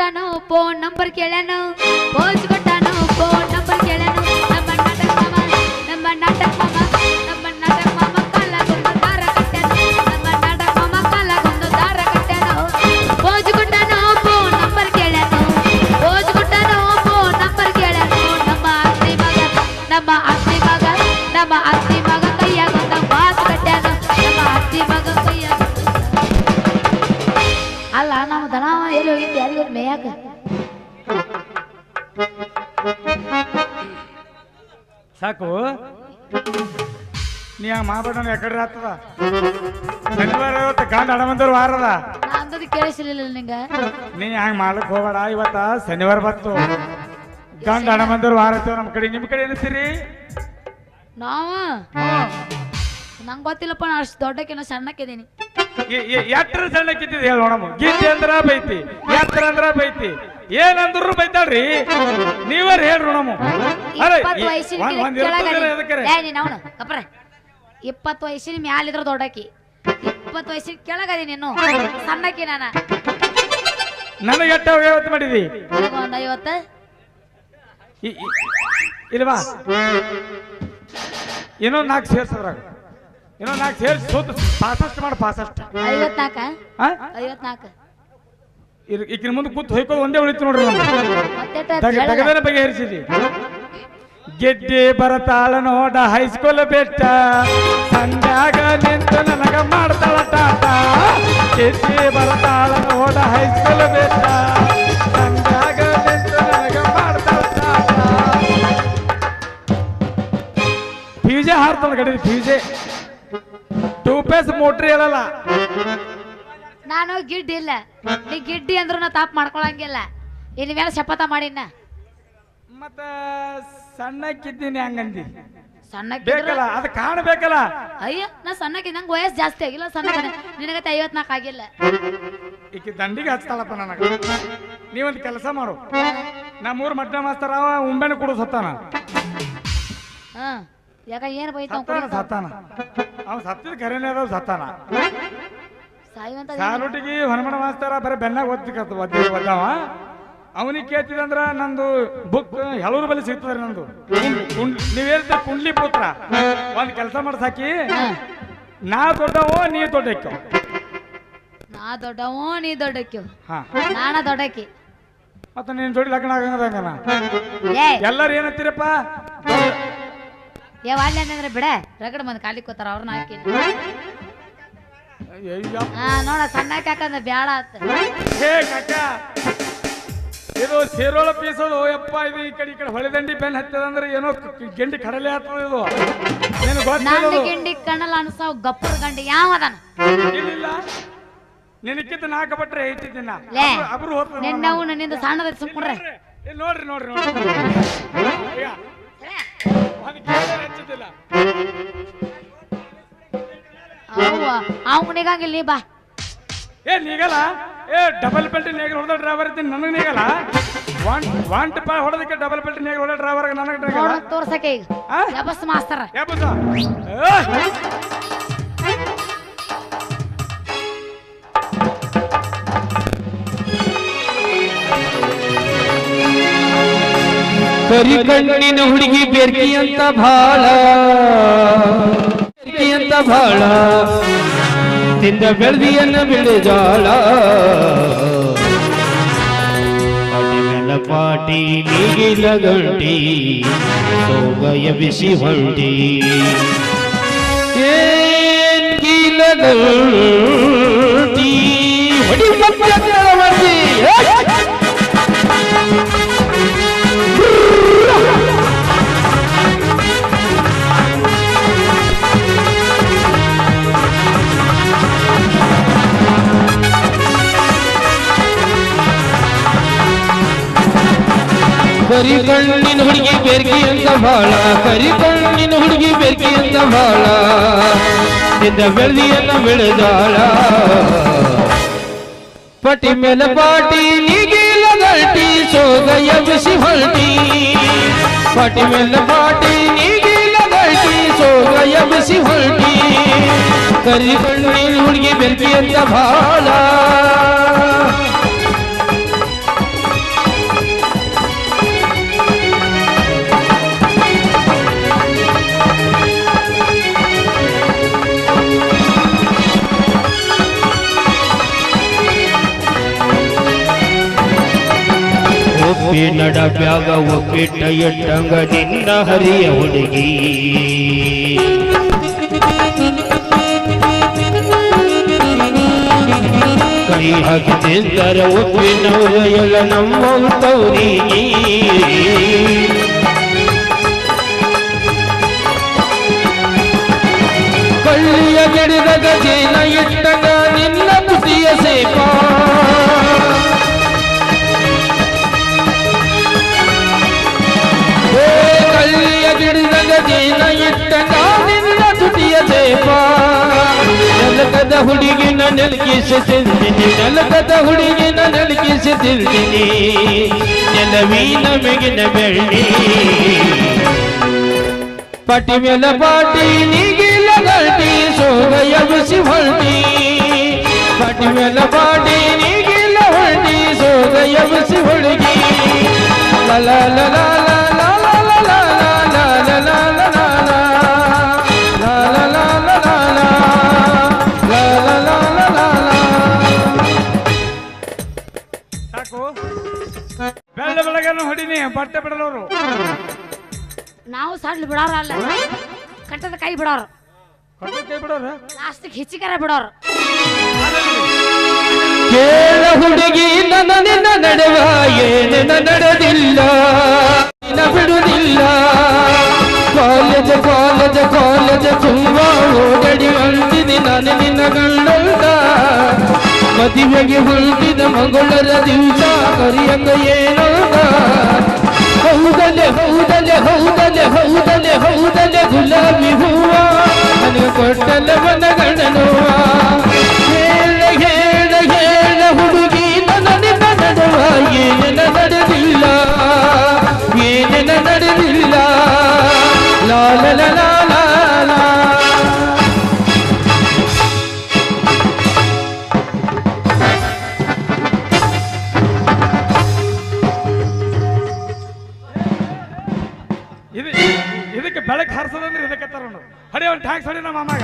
ಕೊಟ್ಟಾನು? Phone number ಕೇಳ್ಯಾನು? Pose ಕೊಟ್ಟಾನು? Phone number ಕೇಳ್ಯಾನು? ನಮ್ಮ ನಾಟಕ ಮಾಮ ನಮ್ಮ ನಾಟಕ ಎಲ್ಲಿ ಹೋಗಿದ್ದೆ ಯಾರಿಗೂ ಮೇಯಾಕ ಸಾಕು. ನೀ ಹಂಗ ಮಾಡ್ಬೇಡ ಯಾಕಡೆ ಆಗ್ತದ ಶನಿವಾರ ಇವತ್ತು ಗಂಡ ಬಂದವ್ರು ವಾರದ ನಾ ಅಂದದ್ದು ಕೇಳಿಸಲಿಲ್ಲ ನಿಂಗ. ನೀ ಹಂಗ ಮಾಡ್ಲಿಕ್ ಹೋಗ್ಬೇಡ ಇವತ್ತ ಶನಿವಾರ ಬತ್ತು ಗಂಡ ಹಣಮಂದರ್ ವಾರ ಐತವ ನಮ್ಮ ಕಡೆ ನಿಮ್ಮ ಕಡೆ ಏನಂತೀರಿ ನಾವು? ನಂಗೆ ಗೊತ್ತಿಲ್ಲಪ್ಪ ನಾ ಅಷ್ಟು ದೊಡ್ಡಕ್ಕಿನ್ನ ಸಣ್ಣಕ್ಕಿದ್ದೀನಿ. ಎ- ಸಣ್ಣ ಎಟ್ರ ಸಣ್ಣಕ್ಕಿದ್ದಿದ್ ಹೇಳ ನೋಡಮ್ಮ. ಗೀತೆ ಅಂದ್ರ ಬೈತಿ ಎತ್ತರ ಅಂದ್ರ ಬೈತಿ. ಏನಂದ್ರು ಬೈತಾಳ್ರಿ. ನೀವರ್ ಹೇಳ್ರಿ ನೋಡಮ್ಮ. ಅರೆ, ಇಪ್ಪತ್ತು ವಯಸ್ಸಿನ ಮ್ಯಾಲಿದ್ರ ದೊಡ್ಡಕಿ ಇಪ್ಪತ್ತು ವಯಸ್ಸಿನ ಕೆಳಗದೀನಿ ನೀನು ಸಣ್ಣಕ್ಕಿ ನಾನ. ನನಗೆ ಎಟ್ಟ ಮಾಡಿದಿ? ಒಂದ್ ಐವತ್ತ. ಇಲ್ವಾ? ಇನ್ನೊಂದ್ ನಾಲ್ಕು ಸೇರ್ಸದ್ರಾಗ. ಇನ್ನೊಂದು ನಾಲ್ಕು ಸೇರಿಸಿ ಸೋತು ಪಾಸಷ್ಟು ಮಾಡಿ ಪಾಸಷ್ಟು ಐವತ್ನಾಲ್ಕ ಆ? ಐವತ್ನಾಲ್ಕು ಈಕಿನ ಮುಂದೆ ಕೂತ್ ಹೊಯ್ಕೋದು ಒಂದೇ ಉಳಿತು ನೋಡ್ರಿ ತಗದನ ಬಗ್ಗೆ ಬಗೆಹರಿಸಿದಿ. ಗೆಡ್ಡೆ ಬರತಾಳ ನೋಡ ಹೈಸ್ಕೂಲ್ ಬೆಟ್ಟ. ಸಂಜಾಗ ನಿಂತು ನನಗ ಮಾಡ್ತಾಳ ಟಾಟ ಗೆಡ್ಡೆ ಬರತಾಳ ನೋಡ ಹೈಸ್ಕೂಲ್ ಬೆಟ್ಟ. ಸಂಜಾಗ ನಿಂತು ನನಗ ಮಾಡ್ತಾಳ ಟಾಟ ಫ್ಯೂಜೆ ಹಾರ್ತಾಳ ಗಡಿ ಪೇಸ್ ಮೋಟ್ರಿ ಹೇಳಲ್ಲ. ನಾನು ಗಿಡ್ಡಿ ಇಲ್ಲ. ನೀ ಗಿಡ್ಡಿ ಅಂದ್ರೂ ನಾ ತಾಪ್ ಮಾಡ್ಕೊಳಂಗಿಲ್ಲ. ಇನ್ ಮೇಲೆ ಶಪಥ ಮಾಡಿನ ಮತ್ತ ಸಣ್ಣಕ್ಕಿದ್ದೀನಿ ಹಂಗಂದಿ. ಸಣ್ಣಕ್ಕೆ ಬೇಕಲ್ಲ ಅದು ಕಾಣಬೇಕಲ್ಲ. ಅಯ್ಯ ನಾ ಸಣ್ಣಕ್ಕೆ ನಂಗೆ ವಯಸ್ಸು ಜಾಸ್ತಿ ಆಗಿಲ್ಲ ಸಣ್ಣ ನಿನಗತ್ತೆ ಐವತ್ನಾಲ್ಕು ಆಗಿಲ್ಲ. ಈಕೆ ದಂಡಿಗೆ ಹಚ್ತಾಳಪ್ಪ ನನಗೆ. ನೀವೊಂದು ಕೆಲಸ ಮಾಡು. ನಮ್ಮೂರು ಮಟ್ಟ ಮಾಸ್ತರ ಉಂಬೆನ ಕೊಡು ಸತ್ತಾನ ಹಾ. ಯಾಕ ಏನು ಬೈತ ಸತ್ತಾನ ಸತ್ತಾನ. ಅವ ಸತ್ತಿದ ಕರೆನೇ ಅದಾವ ಸತ್ತಾನ. ಸಾಯುವಂತ ಸಾಲುಟಿಗೆ ಮಾಸ್ತಾರ ಬರ ಬೆನ್ನಾಗ ಒದ್ದಿಕತ್ತ ಒದ್ದಿ ಒದ್ದಾವ. ಅವನಿಗೆ ಕೇಳ್ತಿದಂದ್ರ ನಂದು ಬುಕ್ ಹೆಳೂರು ಬಳಿ ಸಿಗ್ತದ್ರಿ ನಂದು. ನೀವ್ ಹೇಳ್ತೀರ ಕುಂಡ್ಲಿ ಪುತ್ರ. ಒಂದ್ ಕೆಲಸ ಮಾಡ್ಸಾಕಿ ನಾ ದೊಡ್ಡವೋ ನೀ ದೊಡ್ಡಕ್ಕೋ. ನಾ ದೊಡ್ಡವೋ ನೀ ದೊಡ್ಡಕ್ಕಿವ್ ಹಾ. ನಾನ ದೊಡ್ಡಕ್ಕಿ. ಮತ್ತೆ ನೀನ್ ಜೋಡಿ ಲಗ್ನ ಆಗಂಗ ಎಲ್ಲಾರು ಎಲ್ಲರೂ ಏನಂತೀರಪ್ಪ? ಏ ವಾಲ್ಯ ಅಂದ್ರೆ ಬಿಡ. ರಗಡ ಬಂದು ಕಾಲಿ ಕೂತಾರ ಅವ್ರನ್ನ ಹಾಕಿ. ಹಾ ನೋಡ ಸಣ್ಣ ಹಾಕಂದ್ರೆ ಬ್ಯಾಡ ಆತ. ಹೇ ಕಾಕ. ಇದು ಸೇರೋಳ ಪೀಸೋದು ಯಪ್ಪ ಇದು ಈ ಕಡೆ ಈ ಕಡೆ ಹೊಳೆದಂಡಿ ಬೆನ್ ಹತ್ತದಂದ್ರೆ ಏನೋ ಗೆಂಡಿ ಕಡಲೆ ಹತ್ತದ ಇದು. ನೀನು ನನ್ನ ಗೊತ್ತಿಲ್ಲ ಗಿಂಡಿ ಕಣ್ಣಲ್ಲ ಅನ್ಸಾವ್ ಗಪ್ಪರ್ ಗಂಡಿ ಯಾವದನ ಇಲ್ಲ ನಿನಕ್ಕಿಂತ ನಾಲ್ಕು ಬಟ್ರೆ ಐತಿದ್ದಿನ ಲೇ ಅಬ್ರು ಹೋಗ್ತದ ನಿನ್ನವು ನನ್ನಿಂದ ಸಣ್ಣದ ಸುಮ್ಕೊಂಡ್ರೆ ನೋಡ್ರಿ ನೋಡ್ರಿ ನೋಡ್ರಿ. ಈಗ, ಹಚ್ಚುದಿಲ್ಲ. ನಿಗಂಗಿಲ್ಲ ನೀ ಬಾ. ಏ ನೀಗಲ್ಲ ಏ ಡಬಲ್ ಬೆಲ್ಟ್ ನೇಗಲ್ ಹೊಡೆದ ಡ್ರೈವರ್ ಇದ್ದೀನಿ ನನಗೆ ನೀಗಲ್ಲ ವಾಂಟ್ ಒನ್ ಟಿಪ್ಪ ಹೊಡೆದಕ್ಕೆ ಡಬಲ್ ಬೆಲ್ಟ್ ನೇಗಲ್ ಹೊಡೆದ ಡ್ರೈವರ್ ನನಗೆ ಡ್ರೈವರ್ ತೋರ್ಸಕ್ಕೆ ಈಗ. ಆ? ಯಬಸ್ ಮಾಸ್ತರ. ಯಾಬುಸ ಕರಿ ಕಣ್ಣಿನ ಹುಡುಗಿ ಬೆರ್ಕಿ ಅಂತ ಭಾಳ. ಬೆರ್ಕಿ ಅಂತ ಭಾಳ. ತಿಂದ ಬೆಳ್ದಿಯನ್ನ ಬಿಳಿಜಾಳ ಪಾಟಿ ಪಾಟಿ, ನೀಗಿಲ ಗಂಟಿ, ಸೋಗಯ ಬಿಸಿ ಹೊಂಟಿ. ಏನ್ ಗೀಲ ಕರಿ ಕಣ್ಣಿನ ಹುಡುಗಿ ಬೆರ್ಕಿ ಅಂತ ಬಾಳ ಕರಿ ಕಣ್ಣಿನ ಹುಡುಗಿ ಬೆರ್ಕಿ ಅಂತ ಬಾಳ. ಇದ್ದ ಬೆಳದಿಯನ್ನ ಬೆಳೆದಾಳ. ಪಟಿ ಮೇಲೆ ಪಾಟಿ, ನೀಗಿಲ ಗಲ್ಟಿ ಸೋಗಯ ಬಿಸಿ ಹೊಲ್ಟಿ ಪಟಿ ಮೇಲೆ ಪಾಟಿ, ನೀಗಿಲ ಗಲ್ಟಿ ಸೋಗಯ ಬಿಸಿ ಹೊಲ್ಟಿ ಕರಿ ಕಣ್ಣಿನ ಹುಡುಗಿ ಬೆರ್ಕಿ ಅಂತ ಬಾಳ. ಒಪ್ಪಿ ನಡಬ್ಯಾಗ ಒಪ್ಪಿಟ್ಟ ಇಟ್ಟಂಗ ನಿನ್ನ ಹರಿಯ ಹುಡುಗಿ. ಕೈ ಹಾಕಿದ್ದರ ಒಪ್ಪಿನವರ ಎಲ್ಲ ನಮ್ಮ ತೌರಿಗೆ ಕಳ್ಳಿಯ ಗಿಡದ ಗಜೇನ ಇಟ್ಟಂಗ ನಿನ್ನ ತುಟಿಯ ಸೇಪ. ಕಳ್ಳಿಯ ಗಿಡದ ಗಜೇನ ಇಟ್ಟಂಗ ನಿನ್ನ ತುಟಿಯ ಸೇಪ ನೆಲಕದ ಹುಡುಗಿನ ನೆಲಕಿಸಿ ತಿಂದಿನಿ ನೆಲಕದ ಹುಡುಗಿನ ನೆಲಕಿಸಿ ತಿಂದಿನಿ ನೆಲವೀನ ಮೆಗಿನ ಬೆಳ್ಳಿ ಪಟಿ ಮೇಲ ಪಾಟಿ ನೀಗಿಲ ಗಲ್ಟಿ ಸೋಗಯ ಬಿಸಿ ಹೊಲ್ಟಿ ಪಟಿ ಮೇಲ ಪಾಟಿ ನೀಗಿಲ ಹೊಲ್ಟಿ ಸೋಗಯ ಬಿಸಿ ಹುಡುಗಿ ಲ ಲ ನಾವು ಸಡ್ಲ್ ಬಿಡೋರ ಅಲ್ಲ. ಕಟ್ಟದ ಕೈ ಬಿಡೋರು. ಕೊಟ್ಟು ಕೈ ಬಿಡೋರು? ಲಾಸ್ಟಿಗೆ ಹೆಚ್ಚಿಕರ ಬಿಡೋರು. ಕೇಳ ಹುಡುಗಿ ನನ್ನ ನಿನ್ನ ನಡೆವ ಏನಿನ ನಡೆದಿಲ್ಲ. ನಿನ್ನ ಬಿಡುವುದಿಲ್ಲ ಕಾಲೇಜ್ ಕಾಲೇಜ್ ಕಾಲೇಜ್ ತುಂಬಾ ಓಡಡಿ ಅಂತಿನಿ ನಾನು ನಿನ್ನ ಗಂಡಂದ ಮದುವೆಗೆ ಹೊಂದಿದ ಮಗಳರ ದಿವಸ ಕರಿಯಂಗ ಏನಂದ ಹೌದಲೆ ಹೌದಲೆ ಹೌದಲೆ ಹೌದಲೆ ಹೌದಲೆ ಗುಲಾಬಿ ಹೂವ. ನನಗೆ ಕೊಟ್ಟಲೆ ಮನಗಣನುವ ಹೇಳ ಹೇಳ ಹೇಳ, ಹುಡುಗಿ ನನ್ನ ನಿನ್ನ ಏನ ನಡೆದಿಲ್ಲ, ಏನೇನ ನಡೆದಿಲ್ಲ. ಲಾಲ ಇದು ಇದಕ್ಕೆ ಬೆಳಕು ಹರಿಸೋದಂದ್ರೆ ಇದಕ್ಕೆ ತರೋಣ ಹಡಿ ಅವ್ನು ಟ್ಯಾಕ್ಸ್ ಹೊಡಿ ನಮ್ಮ ಅಮ್ಮಾಗ